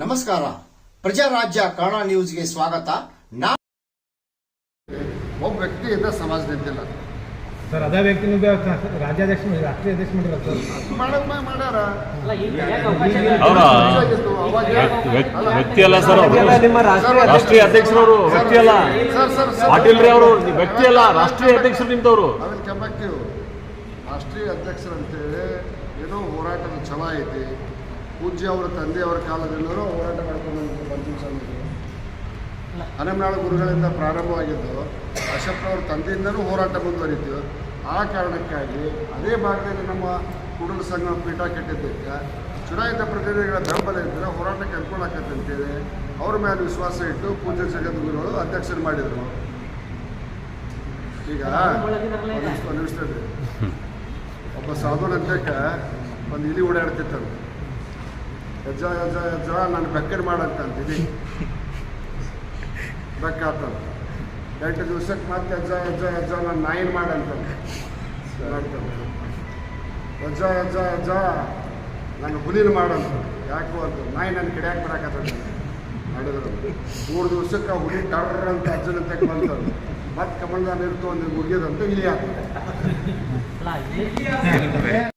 ನಮಸ್ಕಾರ. ಪ್ರಜಾರಾಜ್ಯ ಕನ್ನಡ ನ್ಯೂಸ್ಗೆ ಸ್ವಾಗತ. ನಾ ಒಬ್ಬ ವ್ಯಕ್ತಿ ಇದ್ದ ಸಮಾಜ ನಿಂತಿಲ್ಲ ಸರ್ ಅದೇ ವ್ಯಕ್ತಿ ರಾಜ್ಯಾಧ್ಯಕ್ಷ ರಾಷ್ಟ್ರೀಯ ಅಧ್ಯಕ್ಷ ಮಾಡಿರಲ್ಲ ಸರ್. ವ್ಯಕ್ತಿ- ಅಲ್ಲ. ವ್ಯಕ್ತಿ ಅಲ್ಲ ಸರ್ ರಾಷ್ಟ್ರೀಯ ಅಧ್ಯಕ್ಷರವರು ವ್ಯಕ್ತಿ ಅಲ್ಲ. ಸರ್ ಸರ್ ಸರ್ ಪಾಟೀಲ್ ರೀ ಅವರು ವ್ಯಕ್ತಿ ಅಲ್ಲ ರಾಷ್ಟ್ರೀಯ ಅಧ್ಯಕ್ಷರು ನಿಂತವರು ರಾಷ್ಟ್ರೀಯ ಅಧ್ಯಕ್ಷರಂತೇಳಿ ಏನೋ ಹೋರಾಟದ ಛಲ ಐತಿ. ಪೂಜ್ಯ ಅವರ ತಂದೆಯವರ ಕಾಲದಲ್ಲಿ ಹೋರಾಟ ಮಾಡ್ಕೊಂಡು ಬಂದಿದ್ದು ಹನೆಮನಾಳ ಗುರುಗಳಿಂದ ಪ್ರಾರಂಭವಾಗಿದ್ದು ಅಶೋಕ್ರವ್ರ ತಂದೆಯಿಂದಲೂ ಹೋರಾಟ ಮುಂದುವರಿತು. ಆ ಕಾರಣಕ್ಕಾಗಿ ಅದೇ ಭಾಗದಲ್ಲಿ ನಮ್ಮ ಕೂಡಲ ಸಂಘ ಪೀಠ ಕೆಟ್ಟಿದ್ದಕ್ಕೆ ಚುನಾಯಿತ ಪ್ರತಿನಿಧಿಗಳ ಬೆಂಬಲ ಇದ್ದರೆ ಆಕತ್ತೆ ಅಂತೇಳಿ ಅವ್ರ ಮೇಲೆ ವಿಶ್ವಾಸ ಇಟ್ಟು ಪೂಜೆ ಜಗದ್ಗುರುಗಳು ಅಧ್ಯಕ್ಷರು ಮಾಡಿದರು. ಈಗ ಒಬ್ಬ. ಒಬ್ಬ ಸಾಧುನಂತಕ್ಕ ಒಂದು ಇಲಿ ಓಡಾಡ್ತಿತ್ತು ಹೆಜ್ಜ ಯಜ್ಜ ಯಜ್ಜ ನಾನು ಬೆಕ್ಕರ್ ಮಾಡಂತ ಇಲಿ ಬೆಕ್ಕಾತಂತ ಎಂಟು ದಿವ್ಸಕ್ಕೆ ಮತ್ತೆ ಅಜ್ಜ ಅಜ್ಜ ಅಜ್ಜ ನಾನು ನಾಯಿನ್ ಮಾಡಂತ. ಅಜ್ಜ ಅಜ್ಜ ಅಜ್ಜ ನಾನು ಹುಲಿನ ಮಾಡಂತ. ಯಾಕೋ ಅಂತ ನಾಯಿ ನನ್ನ ಕಡಿಯಾಕೆ ಬರಾಕತ್ತ ಮಾಡಿದ್ರು. ಮೂರು ದಿವ್ಸಕ್ಕೆ ಆ ಹುಲಿ ಟರ್ರ್ ಅಂತ ಅಜ್ಜನ ತೆಗೆ ಬಂತು. ಮತ್ತೆ ಕಮಲ್ದಾನ ಇರ್ತು ಒಂದು ಮುಗಿಯೋದಂತ ಇಲ್ಲಿ ಆಗ್ತದೆ.